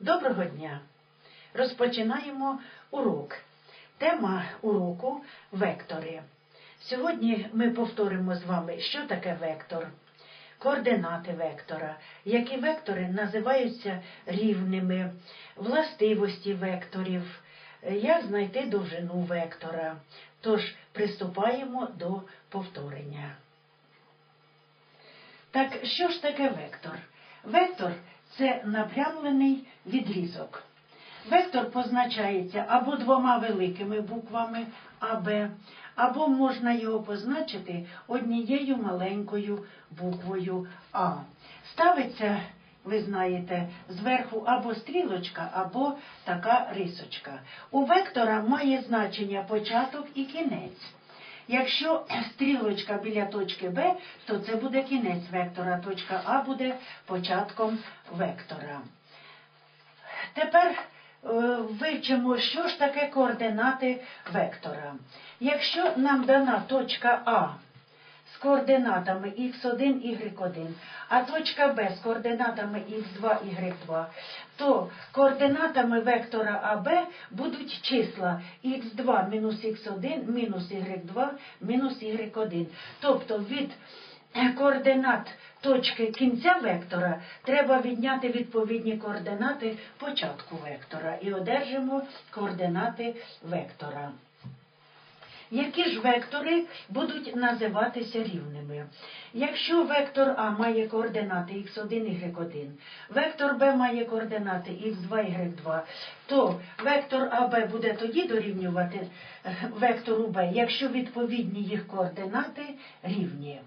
Доброго дня! Розпочинаємо урок. Тема уроку вектори. Сьогодні ми повторимо з вами, що таке вектор, координати вектора, які вектори називаються рівними, властивості векторів, як знайти довжину вектора. Тож приступаємо до повторення. Так що ж таке вектор? Вектор це напрямлений відрізок. Вектор позначається або двома великими буквами АБ, або можна його позначити однією маленькою буквою А. Ставиться, ви знаєте, зверху або стрілочка, або така рисочка. У вектора має значення початок і кінець. Якщо стрілочка біля точки Б, то це буде кінець вектора, точка А буде початком вектора. Тепер е, вивчимо, що ж таке координати вектора. Якщо нам дана точка А з координатами х1, y1, а точка Б з координатами х2, y2, то координатами вектора АБ будуть числа х2 мінус х1 мінус y2 мінус y1. Тобто від координат точки кінця вектора треба відняти відповідні координати початку вектора і одержимо координати вектора. Які ж вектори будуть називатися рівними? Якщо вектор А має координати х1, y1, вектор Б має координати х2, y2, то вектор АБ буде тоді дорівнювати вектору Б, якщо відповідні їх координати рівні.